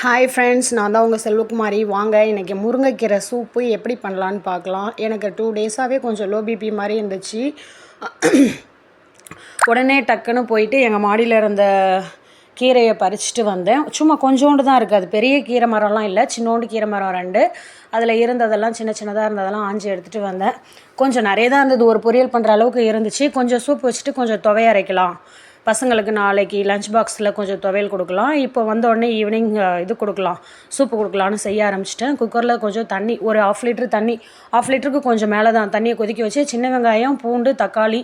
Hi friends நான் தான் உங்கள் செல்வகுமாரி. வாங்க இன்றைக்கி முருங்கைக்கீரை சூப்பு எப்படி பண்ணலான்னு பார்க்கலாம். எனக்கு டூ டேஸாகவே கொஞ்சம் லோ பிபி மாதிரி இருந்துச்சு. உடனே டக்குன்னு போயிட்டு எங்கள் மாடியில் இருந்த கீரையை பறிச்சுட்டு வந்தேன். சும்மா கொஞ்சோண்டு தான் இருக்குது அது பெரிய கீரை மரம்லாம் இல்லை சின்னோண்டு கீரை மரம் ரெண்டு. அதில் இருந்ததெல்லாம் சின்ன சின்னதாக இருந்ததெல்லாம் ஆஞ்சி எடுத்துகிட்டு வந்தேன். கொஞ்சம் நிறைய தான் இருந்தது. ஒரு பொரியல் பண்ணுற அளவுக்கு இருந்துச்சு. கொஞ்சம் சூப் வச்சுட்டு கொஞ்சம் துவைய அரைக்கலாம். பசங்களுக்கு நாளைக்கு லஞ்ச் பாக்ஸில் கொஞ்சம் துவையல் கொடுக்கலாம். இப்போ வந்த உடனே ஈவினிங் இது கொடுக்கலாம். சூப்பு கொடுக்கலான்னு செய்ய ஆரம்பிச்சிட்டேன். குக்கரில் கொஞ்சம் தண்ணி ஒரு ஆஃப் லிட்டர் தண்ணி ஆஃப் லிட்டருக்கு கொஞ்சம் மேலே தான் தண்ணியை கொதிக்க வச்சு சின்ன வெங்காயம் பூண்டு தக்காளி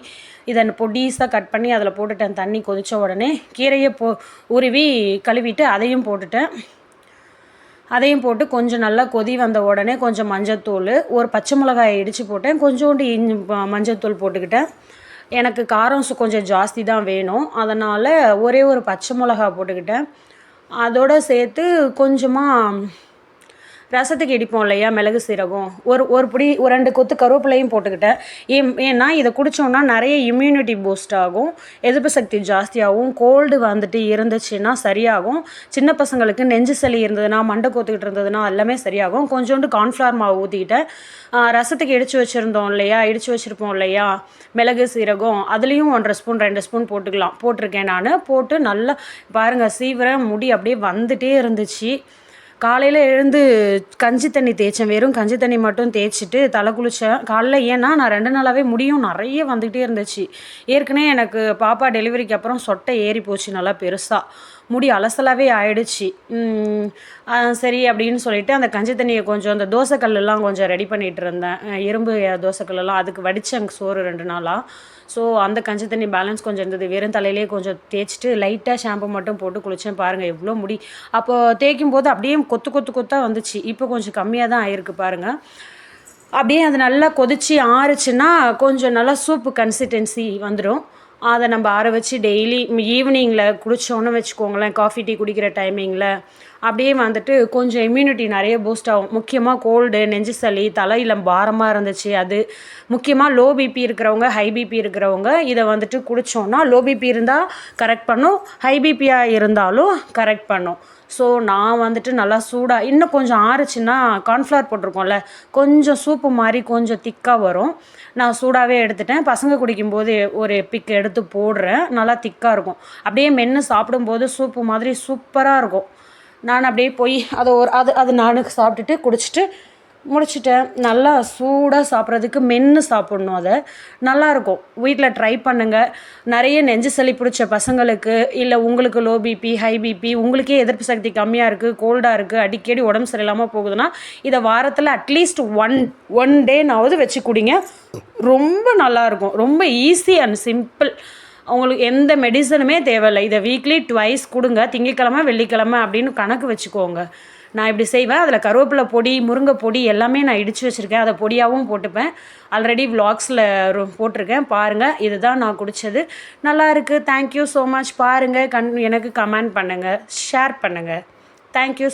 இதை பொடிஸாக கட் பண்ணி அதில் போட்டுட்டேன். தண்ணி கொதித்த உடனே கீரையை போ உருவி கழுவிட்டு அதையும் போட்டுட்டேன். அதையும் போட்டு கொஞ்சம் நல்லா கொதி வந்த உடனே கொஞ்சம் மஞ்சத்தூள் ஒரு பச்சை மிளகாயை இடித்து போட்டேன். கொஞ்சோண்டு இஞ்சி மஞ்சத்தூள் போட்டுக்கிட்டேன். எனக்கு காரம் கொஞ்சம் ஜாஸ்தி தான் வேணும். அதனால் ஒரே ஒரு பச்சை மிளகா போட்டுக்கிட்டேன். அதோடு சேர்த்து கொஞ்சமாக ரசத்துக்கு இடிப்போம் இல்லையா? மிளகு சீரகம். ஒரு ஒரு பிடி ஒரு ரெண்டு கொத்து கருவேப்பிலையும் போட்டுக்கிட்டேன். ஏன் ஏன்னா இதை குடித்தோம்னா நிறைய இம்யூனிட்டி பூஸ்ட் ஆகும். எதிர்ப்பு சக்தி ஜாஸ்தியாகும். கோல்டு வந்துட்டு இருந்துச்சுன்னா சரியாகும். சின்ன பசங்களுக்கு நெஞ்சு சளி இருந்ததுன்னா மண்டை கோத்துக்கிட்டு இருந்ததுன்னா எல்லாமே சரியாகும். கொஞ்சோண்டு கார்ன்ஃப்ளவர் மாவு ஊற்றிக்கிட்டேன் ரசத்துக்கு இடித்து வச்சுருந்தோம் இல்லையா? இடித்து வச்சுருப்போம் இல்லையா? மிளகு சீரகம். அதுலேயும் ஒன்றரை ஸ்பூன் ரெண்டு ஸ்பூன் போட்டுக்கலாம். போட்டிருக்கேன் நான். போட்டு நல்லா பாருங்கள் சீவிர முடி அப்படியே வந்துட்டே இருந்துச்சு. காலையில் எழுந்து கஞ்சி தண்ணி தேய்ச்சேன். வெறும் கஞ்சி தண்ணி மட்டும் தேய்ச்சிட்டு தலை குளித்தேன் காலைல ஏன்னா நான் ரெண்டு நாளாகவே முடியும். நிறைய வந்துக்கிட்டே இருந்துச்சு. ஏற்கனவே எனக்கு பாப்பா டெலிவரிக்கு அப்புறம் சொட்டை ஏறி போச்சு நல்லா பெருசாக முடி அலசலாகவே ஆயிடுச்சு. சரி அப்படின்னு சொல்லிட்டு அந்த கஞ்சி தண்ணியை கொஞ்சம் அந்த தோசைக்கல்லாம் கொஞ்சம் ரெடி பண்ணிகிட்டு இருந்தேன். இரும்பு தோசைக்கல்லாம் அதுக்கு வடித்தேன் சோறு ரெண்டு நாளாக ஸோ அந்த கஞ்சி தண்ணி பேலன்ஸ் கொஞ்சம் இருந்தது. வெறும் தலையிலே கொஞ்சம் தேய்ச்சிட்டு லைட்டாக ஷாம்பு மட்டும் போட்டு குளித்தேன் பாருங்கள் எவ்வளோ முடி. அப்போது தேய்க்கும் போது அப்படியே கொத்து கொத்து கொத்தாக வந்துச்சு. இப்போ கொஞ்சம் கம்மியாக தான் ஆயிருக்கு பாருங்கள் அப்படியே அது நல்லா கொதித்து ஆறுச்சுன்னா கொஞ்சம் நல்லா சூப்பு கன்சிஸ்டன்சி வந்துடும் அதை நம்ம ஆற வச்சு டெய்லி ஈவினிங்கில் குடித்தோன்னு வச்சுக்கோங்களேன் காஃபி டீ குடிக்கிற டைமிங்கில் அப்படியே வந்துட்டு கொஞ்சம் இம்யூனிட்டி நிறைய பூஸ்ட் ஆகும். முக்கியமாக கோல்டு நெஞ்சு சளி தலையில் பாரமாக இருந்துச்சு அது முக்கியமாக லோ பிபி இருக்கிறவங்க ஹை பிபி இருக்கிறவங்க இதை வந்துட்டு குடித்தோன்னா லோ பிபி இருந்தால் கரெக்ட் பண்ணும் ஹை பிபியாக இருந்தாலும் கரெக்ட் பண்ணும். ஸோ நான் வந்துட்டு நல்லா சூடாக இன்னும் கொஞ்சம் ஆறுச்சுன்னா கார்ன்ஃப்ளவர் போட்டிருக்கோம்ல கொஞ்சம் சூப்பு மாதிரி கொஞ்சம் திக்காக வரும். நான் சூடாகவே எடுத்துட்டேன். பசங்க குடிக்கும்போது ஒரு பிக் எடுத்து போடுறேன். நல்லா திக்காக இருக்கும். அப்படியே மென்று சாப்பிடும்போது சூப்பு மாதிரி சூப்பராக இருக்கும். நான் அப்படியே போய் அதை ஒரு அது அது நானுக்கு சாப்பிட்டுட்டு குடிச்சிட்டு முடிச்சிட்டேன். நல்லா சூடாக சாப்பிட்றதுக்கு மென்று சாப்பிட்ணும் அதை. நல்லாயிருக்கும் வீட்டில் ட்ரை பண்ணுங்கள் நிறைய நெஞ்சு சளி பிடிச்ச பசங்களுக்கு இல்லை உங்களுக்கு லோ பிபி ஹை பிபி உங்களுக்கே எதிர்ப்பு சக்தி கம்மியாக இருக்குது கோல்டாக இருக்குது அடிக்கடி உடம்பு சரியில்லாமல் போகுதுன்னா இதை வாரத்தில் அட்லீஸ்ட் ஒன் ஒன் டேனாவது வச்சு குடிங்க. ரொம்ப நல்லாயிருக்கும் ரொம்ப ஈஸி அண்ட் சிம்பிள் அவங்களுக்கு எந்த மெடிசனுமே தேவையில்லை. இதை வீக்லி ட்வைஸ் கொடுங்க. திங்கக்கிழமை வெள்ளிக்கிழமை அப்படின்னு கணக்கு வச்சுக்கோங்க. நான் இப்படி செய்வேன். அதில் கருவேப்பிலை பொடி முருங்கை பொடி எல்லாமே நான் இடித்து வச்சுருக்கேன். அதை பொடியாகவும் போட்டுப்பேன். ஆல்ரெடி விலாக்ஸில் போட்டிருக்கேன். பாருங்கள் இதுதான் நான் குடித்தது நல்லா இருக்குது தேங்க்யூ ஸோ மச் பாருங்கள் கண் எனக்கு கமெண்ட் பண்ணுங்கள் ஷேர் பண்ணுங்கள் தேங்க்யூ